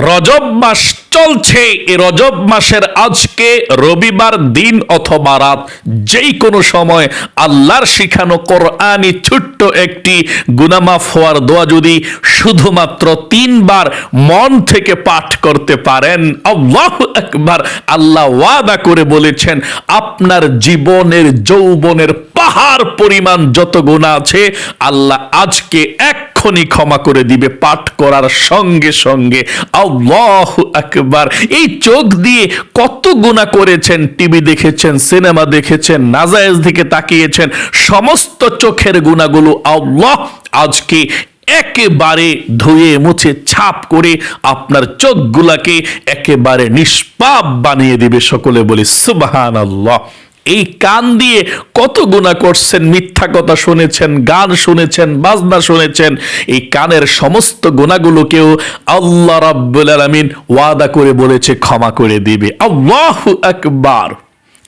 রজব মাস চলছে এই রজব মাসের আজকে রবিবার দিন অথবা রাত যেই কোনো সময় আল্লাহর শিখানো কোরআনি ছোট্ট একটি গুনামাফ হওয়ার দোয়া যদি শুধুমাত্র তিনবার মন থেকে পাঠ করতে পারেন, আল্লাহ একবার আল্লাহ ওয়াদা করে বলেছেন, আপনার জীবনের যৌবনের পাহাড় পরিমাণ যত গুণা আছে, আল্লাহ আজকে এক্ষুনি ক্ষমা করে দিবে পাঠ করার সঙ্গে সঙ্গে। আল্লাহ আকবার। এই চোখ দিয়ে কত গুণা করেছেন টিভি দেখেছেন, সিনেমা দেখেছেন, নাজায়েজ দিকে তাকিয়েছেন, সমস্ত চোখের গুণাগুলো আল্লাহ আজকে একেবারে ধুয়ে মুছে ছাপ করে আপনার চোখগুলাকে একেবারে নিষ্পাপ বানিয়ে দিবে। সকলে বলি সুবাহান আল্লাহ এই কান দিয়ে কত গুণা করছেন, মিথ্যা কথা শুনেছেন, গান শুনেছেন, বাজনা শুনেছেন, এই কানের সমস্ত গুণাগুলোকেও আল্লাহ রাব্বুল আলামিন ওয়াদা করে বলেছে, ক্ষমা করে দিবে। আল্লাহু আকবার।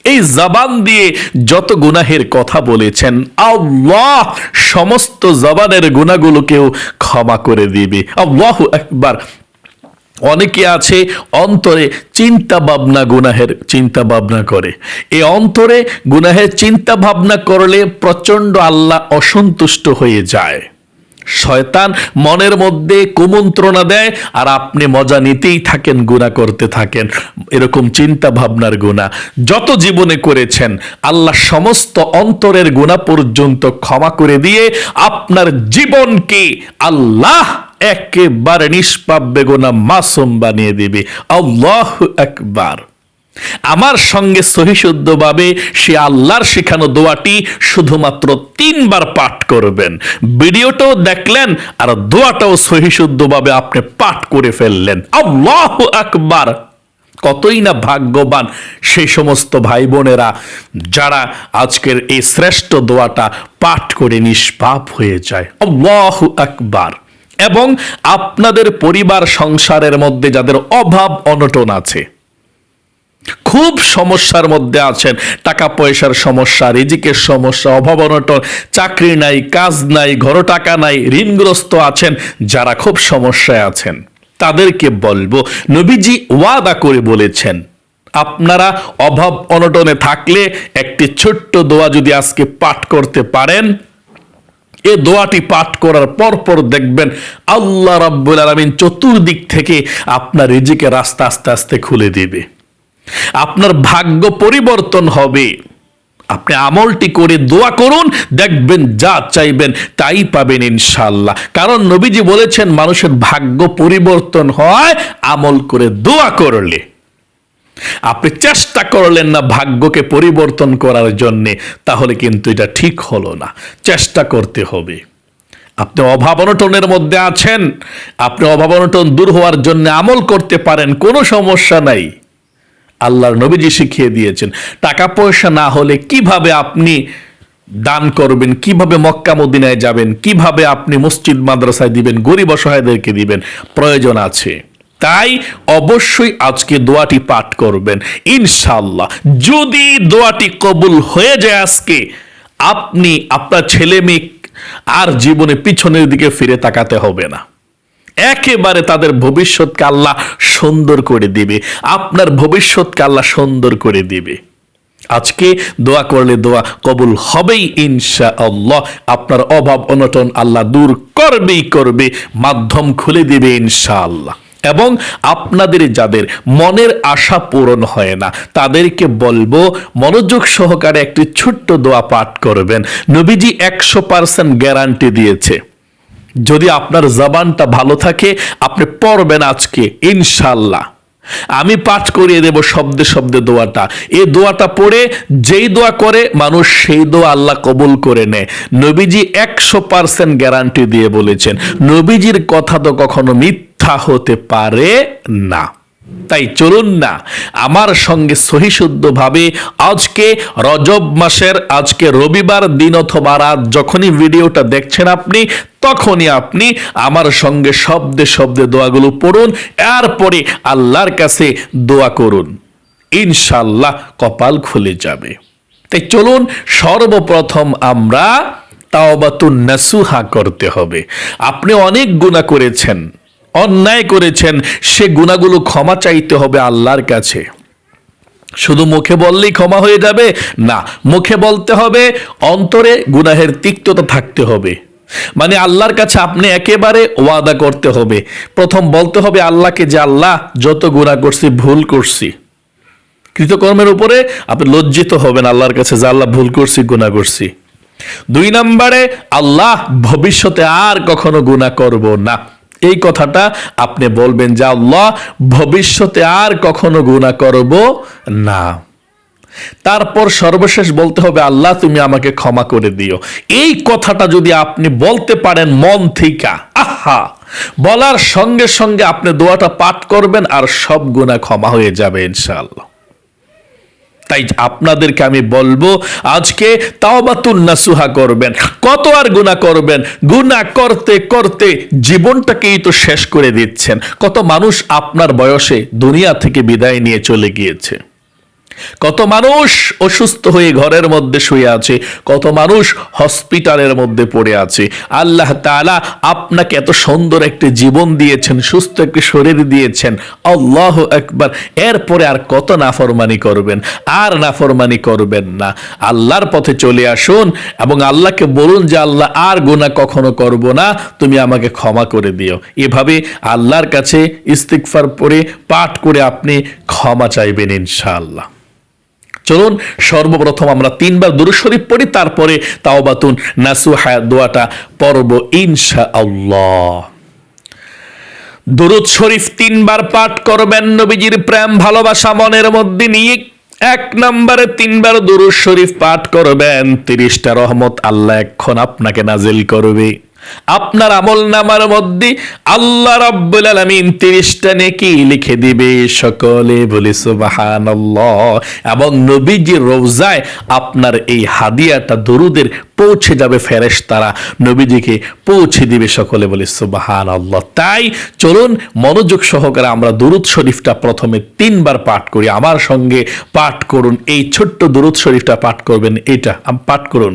এই জবান দিয়ে যত গুনাহের কথা বলেছেন, আল্লাহ সমস্ত জবানের গুণাগুলোকেও ক্ষমা করে দিবে। আল্লাহ একবার অনেকে আছে অন্তরে চিন্তা ভাবনা গুনাহের চিন্তা ভাবনা করে। এ অন্তরে গুনাহের চিন্তা ভাবনা করলে প্রচণ্ড আল্লাহ অসন্তুষ্ট হয়ে যায়। শয়তান মনের মধ্যে কুমন্ত্রণা দেয়, আর আপনি মজা নিতেই থাকেন গুণা করতে থাকেন। এরকম চিন্তা ভাবনার গুণা যত জীবনে করেছেন, আল্লাহ সমস্ত অন্তরের গুণা পর্যন্ত ক্ষমা করে দিয়ে আপনার জীবনকে আল্লাহ একেবারে নিষ্পাপ বেগুনা মাসুম বানিয়ে দিবে। আল্লাহ একবার আমার সঙ্গে সহিশুদ্ধভাবে সে আল্লাহর শেখানো দোয়াটি শুধুমাত্র তিনবার পাঠ করবেন। ভিডিওটাও দেখলেন আর দোয়াটাও সহিশুদ্ধভাবে আপনি পাঠ করে ফেললেন। আল্লাহ আকবার। কতই না ভাগ্যবান সেই সমস্ত ভাই বোনেরা যারা আজকের এই শ্রেষ্ঠ দোয়াটা পাঠ করে নিষ্পাপ হয়ে যায়। আল্লাহ আকবার। এবং আপনাদের পরিবার সংসারের মধ্যে যাদের অভাব, অনটন আছে, খুব সমস্যার মধ্যে আছেন টাকা পয়সার সমস্যা, রিজিকের সমস্যা, অভাব, অনটন, চাকরি নাই, কাজ নাই, ঘর টাকা নাই, ঋণগ্রস্ত আছেন, যারা খুব সমস্যায় আছেন, তাদেরকে বলব, নবীজি ওয়াদা করে বলেছেন, আপনারা অভাব, অনটনে থাকলে একটি ছোট্ট দোয়া যদি আজকে পাঠ করতে পারেন এ দোয়াটি পাঠ করার পর পর দেখবেন আল্লাহ রাব্বুল আলামিন চতুর্দিক থেকে আপনার রিজিকে রাস্তা আস্তে আস্তে খুলে দেবে। আপনার ভাগ্য পরিবর্তন হবে। আপনি আমলটি করে দোয়া করুন, দেখবেন যা চাইবেন তাই পাবেন ইনশাল্লাহ কারণ নবীজি বলেছেন, মানুষের ভাগ্য পরিবর্তন হয় আমল করে দোয়া করলে। আপনি চেষ্টা করলেন না ভাগ্যকে পরিবর্তন করার জন্যে, তাহলে কিন্তু এটা ঠিক হলো না। চেষ্টা করতে হবে। আপনি অভাব অনটনের মধ্যে আছেন, আপনি অভাব অনটন দূর হওয়ার জন্য আমল করতে পারেন, কোনো সমস্যা নাই। আল্লাহর নবীজি শিখিয়ে দিয়েছেন, টাকা পয়সা না হলে কীভাবে আপনি দান করবেন, কীভাবে মক্কা মদিনায় যাবেন, কীভাবে আপনি মসজিদ মাদ্রাসায় দিবেন, গরিব অসহায়দেরকে দিবেন, প্রয়োজন আছে। তাই অবশ্যই আজকে দোয়াটি পাঠ করবেন। ইনশাল্লাহ যদি দোয়াটি কবুল হয়ে যায় আজকে, আপনি আপনার ছেলে মেয়ে আর জীবনে পিছনের দিকে ফিরে তাকাতে হবে না। একেবারে তাদের ভবিষ্যৎকে আল্লাহ সুন্দর করে দিবে। আপনার ভবিষ্যৎকে আল্লাহ সুন্দর করে দিবে। আজকে দোয়া করলে দোয়া কবুল হবেই ইনশা আল্লাহ আপনার অভাব অনটন আল্লাহ দূর করবেই করবে। মাধ্যম খুলে দিবে ইনশা আল্লাহ এবং আপনাদের যাদের মনের আশা পূরণ হয় না, তাদেরকে বলব, মনোযোগ সহকারে একটি ছোট্ট দোয়া পাঠ করবেন। নবীজি একশো পার্সেন্ট গ্যারান্টি দিয়েছে। যদি আপনার জবানটা ভালো থাকে, আপনি পড়বেন আজকে ইনশাল্লাহ আমি পাঠ করিয়ে দেব শব্দে শব্দে দোয়াটা। এই দোয়াটা পড়ে, যেই দোয়া করে, মানুষ সেই দোয়া আল্লাহ কবুল করে নেয়। নবীজি একশো পার্সেন্ট গ্যারান্টি দিয়ে বলেছেন, নবীজির কথা তো কখনো মিথ্যা হতে পারে না। তাই চলুন না, আমার সঙ্গে সহিশুদ্ধভাবে আজকে রজব মাসের, আজকে রবিবার দিন অথবা রাত যখনই ভিডিওটা দেখছেন আপনি, তখনই আপনি আমার সঙ্গে শব্দে শব্দে দোয়াগুলো পড়ুন, এরপরে আল্লাহর কাছে দোয়া করুন। ইনশাল্লাহ কপাল খুলে যাবে। তাই চলুন, সর্বপ্রথম আমরা তাওবাতুন নাসুহা করতে হবে। আপনি অনেক গুণা করেছেন। অন্যায় করেছেন, সে গুণাগুলো ক্ষমা চাইতে হবে আল্লাহর কাছে। শুধু মুখে বললেই ক্ষমা হয়ে যাবে? না, মুখে বলতে হবে, অন্তরে গুনাহের তিক্ততা থাকতে হবে। মানে আল্লাহর কাছে আপনি একেবারে ওয়াদা করতে হবে। প্রথম বলতে হবে আল্লাহকে যে, আল্লাহ, যত গুণা করছি, ভুল করছি। কৃতকর্মের উপরে আপনি লজ্জিত হবেন আল্লাহর কাছে যে, আল্লাহ, ভুল করছি গুণা করছি। দুই নম্বরে, আল্লাহ, ভবিষ্যতে আর কখনো গুণা করব না। এই কথাটা আপনি বলবেন যে, আল্লাহ, ভবিষ্যতে আর কখনো গুণা করব না। তারপর সর্বশেষ বলতে হবে, আল্লাহ, তুমি আমাকে ক্ষমা করে দিও। এই কথাটা যদি আপনি বলতে পারেন, মন থেকে, আহা! বলার সঙ্গে সঙ্গে আপনি দোয়াটা পাঠ করবেন আর সব গুণা ক্ষমা হয়ে যাবে, ইনশাআল্লাহ। তাই আপনাদেরকে আমি বলব, আজকে তাওবাতুন নাসুহা করবেন। কত আর গুণা করবেন? গুণা করতে করতে জীবনটাকেই তো শেষ করে দিচ্ছেন। কত মানুষ আপনার বয়সে দুনিয়া থেকে বিদায় নিয়ে চলে গিয়েছে। কত মানুষ অসুস্থ হয়ে ঘরের মধ্যে শুয়ে আছে, কত মানুষ হসপিটালের মধ্যে পড়ে আছে। আল্লাহ তাআলা আপনাকে এত সুন্দর একটি জীবন দিয়েছেন, সুস্থ একটি শরীর দিয়েছেন। আল্লাহ একবার এরপরে আর কত নাফরমানি করবেন, আর নাফরমানি করবেন না। আল্লাহর পথে চলে আসুন এবং আল্লাহকে বলুন যে, আল্লাহ, আর গুনাহ কখনো করব না, তুমি আমাকে ক্ষমা করে দিও। এভাবে আল্লাহর কাছে ইস্তিগফার পড়ে, পাঠ করে আপনি ক্ষমা চাইবেন ইনশাআল্লাহ। চলুন সর্বপ্রথম আমরা তিনবার দুরুদ শরীফ পড়ি, তারপরে তাওবাতুন, নাসুহা, দোয়াটা পড়ব ইনশা আল্লাহ দুরুদ শরীফ তিনবার পাঠ করবেন নবীজির প্রেম, ভালোবাসা মনের মধ্যে নিয়ে। এক নম্বরে তিনবার দুরুদ শরীফ পাঠ করবেন, তিরিশটা রহমত আল্লাহ এখন আপনাকে নাজিল করবে। আপনার আমল নামার মধ্যে আল্লাহ রাব্বুল আলামিন 30টা নেকি লিখে দিবে। সকলে বলি, সুবহানাল্লাহ। এবং নবীজির রওজায় আপনার এই হাদিয়াটা দরুদের পৌঁছে যাবে ফেরেশতারা। নবীজিকে পৌঁছে দিবে, সকলে বলি, সুবহানাল্লাহ। তাই চলুন, মনোযোগ সহকারে আমরা দুরুদ শরীফটা প্রথমে তিনবার পাঠ করি। আমার সঙ্গে পাঠ করুন, এই ছোট্ট দুরুদ শরীফটা পাঠ করবেন, এটা পাঠ করুন।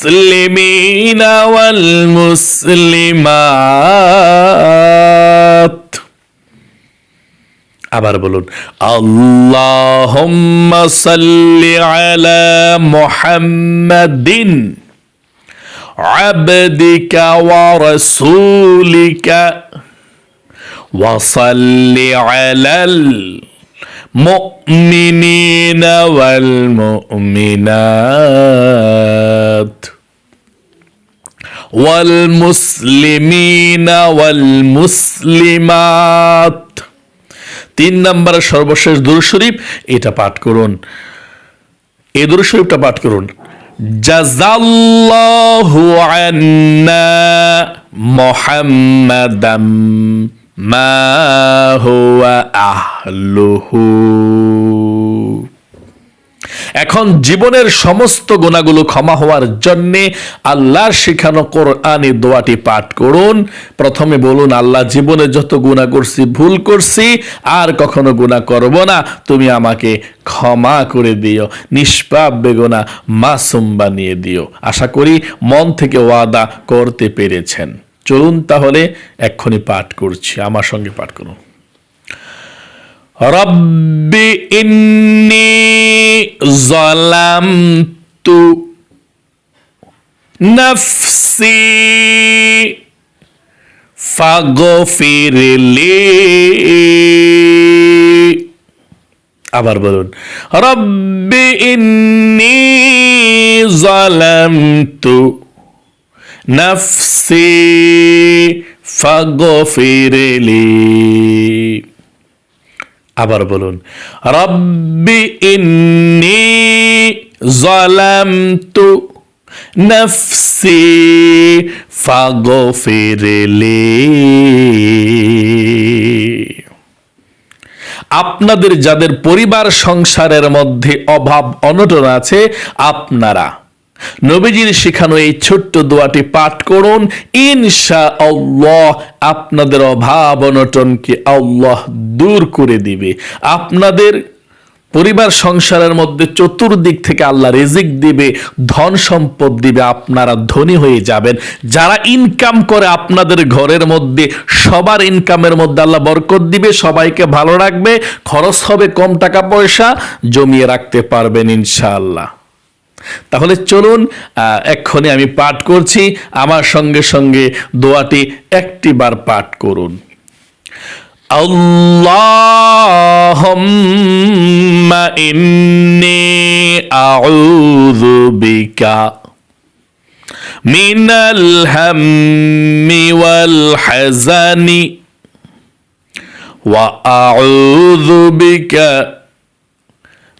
والمسلمين والمسلمات আবার বলুন আল্লাহুম্মা সাল্লি আলা মুহাম্মাদিন আবদিকা ওয়া রাসূলিকা ওয়া সাল্লি আলাল মুমিনিন ওয়াল মুমিনাত। ওয়াল মুসলিমিন তিন নম্বরে সর্বশেষ দুরুদ শরীফ, এটা পাঠ করুন। এই দুরুদ শরীফটা পাঠ করুন। জাজাল্লাহু আন্না মুহাম্মাদাম। মা হুয়া আহলুহু। এখন জীবনের সমস্ত গুণাগুলো ক্ষমা হওয়ার জন্যে আল্লাহর শিখানো কোরআনি দোয়াটি পাঠ করুন। প্রথমে বলুন, আল্লাহ জীবনে যত গুণা করছি, ভুল করছি, আর কখনো গুণা করব না। তুমি আমাকে ক্ষমা করে দিও, নিষ্পাপ বেগুনা মাসুম বানিয়ে দিও। আশা করি মন থেকে ওয়াদা করতে পেরেছেন। চলুন তাহলে এক্ষুনি পাঠ করছি, আমার সঙ্গে পাঠ করুন। রব্বি ইন্নি জলামতু নফসি ফাগফিরলি আবার বলুন, রব্বি ইন্নি জলামতু নাফসি ফাগফিরলি। আবার বলুন, রব্বি ইন্নি জালামতু নফসি ফাগফিরলি। আপনাদের যাদের পরিবার সংসারের মধ্যে অভাব অনটন আছে, আপনারা নবীজির শেখানো এই ছোট্ট দোয়াটি পাঠ করুন ইনশা আল্লাহ আপনাদের অভাব অনটনকে আল্লাহ দূর করে দিবে। আপনাদের পরিবার সংসারের মধ্যে চতুর্দিক থেকে আল্লাহ রিজিক দিবে, ধন সম্পদ দিবে, আপনারা ধনী হয়ে যাবেন। যারা ইনকাম করে আপনাদের ঘরের মধ্যে, সবার ইনকামের মধ্যে আল্লাহ বরকত দিবে, সবাইকে ভালো রাখবে, খরচ হবে কম টাকা পয়সা, জমিয়ে রাখতে পারবেন ইনশাআল্লাহ। তাহলে চলুন আহ, এক্ষণে আমি পাঠ করছি আমার সঙ্গে সঙ্গে দোয়াটি একটি বার পাঠ করুন اللهم إني أعوذ بك من الهم والحزن وأعوذ بك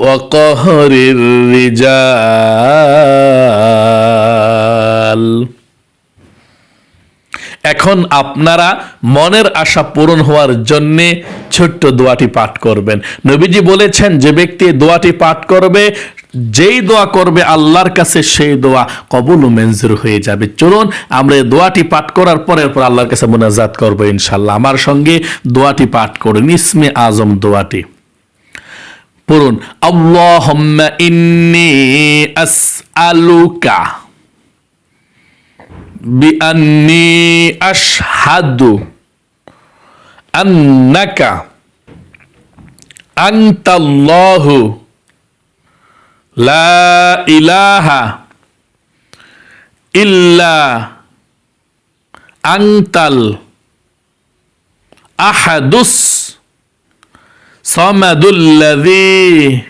وقهر الرجال এখন আপনারা মনের আশা পূরণ হওয়ার জন্যে ছোট্ট দোয়াটি পাঠ করবেন নবীজি বলেছেন যে ব্যক্তি এই দোয়াটি পাঠ করবে যেই দোয়া করবে আল্লাহর কাছে সেই দোয়া কবুল ও মঞ্জুর হয়ে যাবে চলুন আমরা এই দোয়াটি পাঠ করার পরে এরপর আল্লাহর কাছে মোনাজাত করবো ইনশাল্লাহ আমার সঙ্গে দোয়াটি পাঠ করুন ইসমে আজম দোয়াটি পড়ুন আল্লাহুম্মা ইন্নি আসআলুকা بأني أشهد أنك أنت الله لا إله إلا أنت الأحدث صمد الذي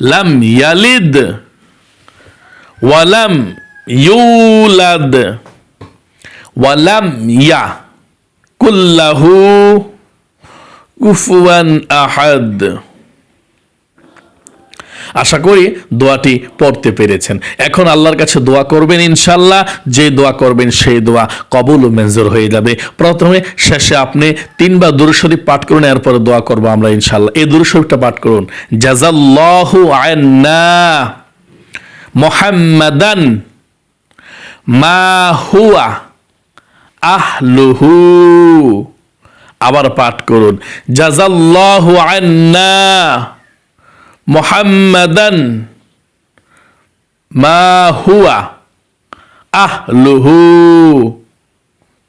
لم يلد ولم يولد ولم يع كله كفوا أحد. আশা করি দোয়াটি পড়তে পেরেছেন। এখন আল্লাহর কাছে দোয়া করবেন ইনশাল্লাহ যে দোয়া করবেন সেই দোয়া কবুল ও মেজর হয়ে যাবে। প্রথমে, শেষে আপনি তিনবার দুরুশরীফ পাঠ করুন, এরপরে দোয়া করব আমরা ইনশাল্লাহ এই দুরুশরীফটা পাঠ করুন। জাজাল্লাহু আন্না মোহাম্মাদান মা হুয়া আহলুহু। আবার পাঠ করুন। জাজাল্লাহু আন্না মুহাম্মাদান মা হুয়া আহলুহু।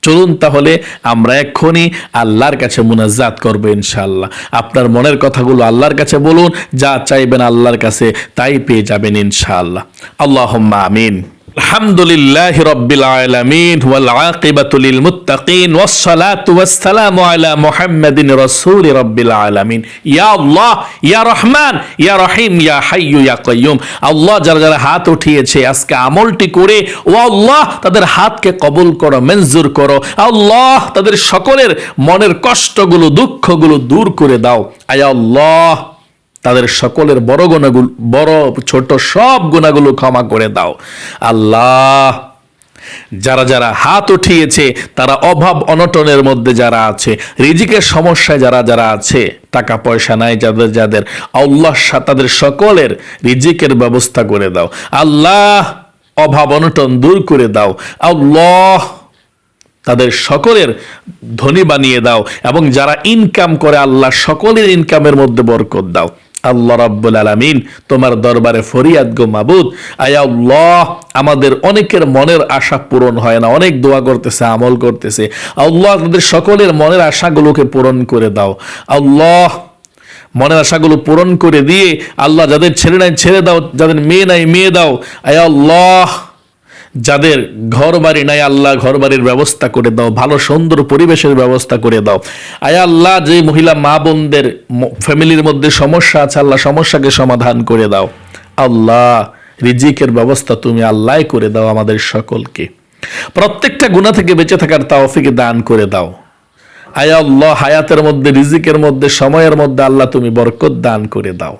চলুন তাহলে আমরা এক্ষুনি আল্লাহর কাছে মুনাজাত করব ইনশাল্লাহ আপনার মনের কথাগুলো আল্লাহর কাছে বলুন, যা চাইবেন আল্লাহর কাছে তাই পেয়ে যাবেন ইনশাআল্লাহ। আল্লাহ আমিন। আলহামদুলিল্লাহ রব্বিল আলামিন ওয়াল আকিবাতুল মুত্তাকিন ওয়াস সালাতু ওয়াস সালামু আলা মুহাম্মাদিন রাসূল রব্বিল আলামিন। ইয়া আল্লাহ, ইয়া রহমান, ইয়া রহিম, ইয়া হাইয়ু ইয়া কাইয়ুম আল্লাহ যারা যারা হাত উঠিয়েছে আজকে আমলটি করে, ও আল্লাহ তাদের হাতকে কবুল করো, মঞ্জুর করো। আল্লাহ তাদের সকলের মনের কষ্টগুলো, দুঃখগুলো দূর করে দাও। আয়া আল্লাহ। তাদের সকলের বড় গুণাগুলো, বড়, ছোট সব গুণাগুলো ক্ষমা করে দাও। আল্লাহ, যারা যারা হাত উঠিয়েছে, তারা অভাব অনটনের মধ্যে যারা আছে, রিজিকের সমস্যায় যারা যারা আছে, টাকা পয়সা নাই যাদের যাদের, আল্লাহ তাদের সকলের রিজিকের ব্যবস্থা করে দাও। আল্লাহ, অভাব অনটন দূর করে দাও। আল্লাহ, তাদের সকলের ধনী বানিয়ে দাও এবং যারা ইনকাম করে, আল্লাহ সকলের ইনকামের মধ্যে বরকত দাও। আল্লাহ রাব্বুল আলামিন তোমার দরবারে ফরিয়াদ গো মাবুদ। আল্লাহ, আমাদের অনেকের মনের আশা পূরণ হয় না, অনেক দোয়া করতেছে, আমল করতেছে। আল্লাহ তাদের সকলের মনের আশাগুলোকে পূরণ করে দাও। আল্লাহ, মনের আশাগুলো পূরণ করে দিয়ে আল্লাহ যাদের ছেলে নাই, ছেড়ে দাও, যাদের মেয়ে নাই, মেয়ে দাও। আয় আল্লাহ যাদের ঘর বাড়ি নাই, আল্লাহ ঘর বাড়ির ব্যবস্থা করে দাও, ভালো সুন্দর পরিবেশের ব্যবস্থা করে দাও। আয় আল্লাহ, যে মহিলা মা বোনদের ফ্যামিলির মধ্যে সমস্যা আছে, আল্লাহ সমস্যাকে সমাধান করে দাও। আল্লাহ, রিজিকের ব্যবস্থা তুমি আল্লাহ করে দাও আমাদের সকলকে। প্রত্যেকটা গুণা থেকে বেঁচে থাকার তাওফিকে দান করে দাও। আয় আল্লাহ, হায়াতের মধ্যে, রিজিকের মধ্যে, সময়ের মধ্যে আল্লাহ তুমি বরকত দান করে দাও।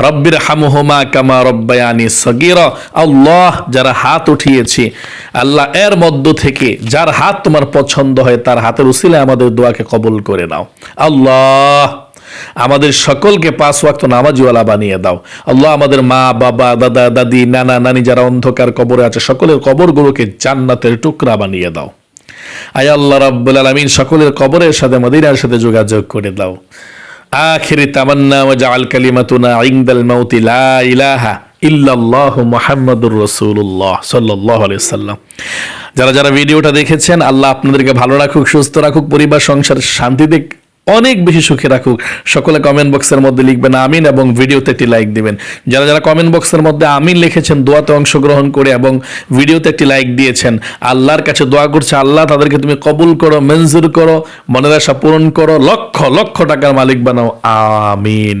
রব্বির হামুহমা কামা রব্বায়ানি সগির। আল্লাহ, যারা হাত উঠিয়েছে, আল্লাহ এর মধ্য থেকে যার হাত তোমার পছন্দ হয়, তার হাতের উসিলে আমাদের দোয়াকে কবুল করে নাও। আল্লাহ, আমাদের সকলকে পাঁচ ওয়াক্ত নামাজিওয়ালা বানিয়ে দাও। আল্লাহ, আমাদের মা, বাবা, দাদা, দাদি, নানা, নানি যারা অন্ধকার কবরে আছে, সকলের কবরগুলোকে জান্নাতের টুকরা বানিয়ে দাও। আয় আল্লাহ রাব্বুল আলামিন, সকলের কবরের সাথে মদিনার সাথে যোগাযোগ করে দাও। আখিরি তামান্না ওয়া জাআল কালিমাতুনা ইনদাল মাউতি লা ইলাহা ইল্লাল্লাহ মুহাম্মাদুর রাসূলুল্লাহ সাল্লাল্লাহু আলাইহি সাল্লাম যারা যারা ভিডিওটা দেখেছেন, আল্লাহ আপনাদেরকে ভালো রাখুক, সুস্থ রাখুক, পরিবার, সংসার শান্তিতে অনেক বেশি সুখে রাখুক। সকলে কমেন্ট বক্সের মধ্যে লিখবেন আমিন এবং ভিডিওতে একটি লাইক দিবেন। যারা যারা কমেন্ট বক্সের মধ্যে আমিন লিখেছেন, দোয়াতে অংশগ্রহণ করে এবং ভিডিওতে একটি লাইক দিয়েছেন, আল্লাহর কাছে দোয়া করছে, আল্লাহ তাদেরকে তুমি কবুল করো, মঞ্জুর করো, মনের আশা পূরণ করো, লক্ষ লক্ষ টাকার মালিক বানাও, আমিন।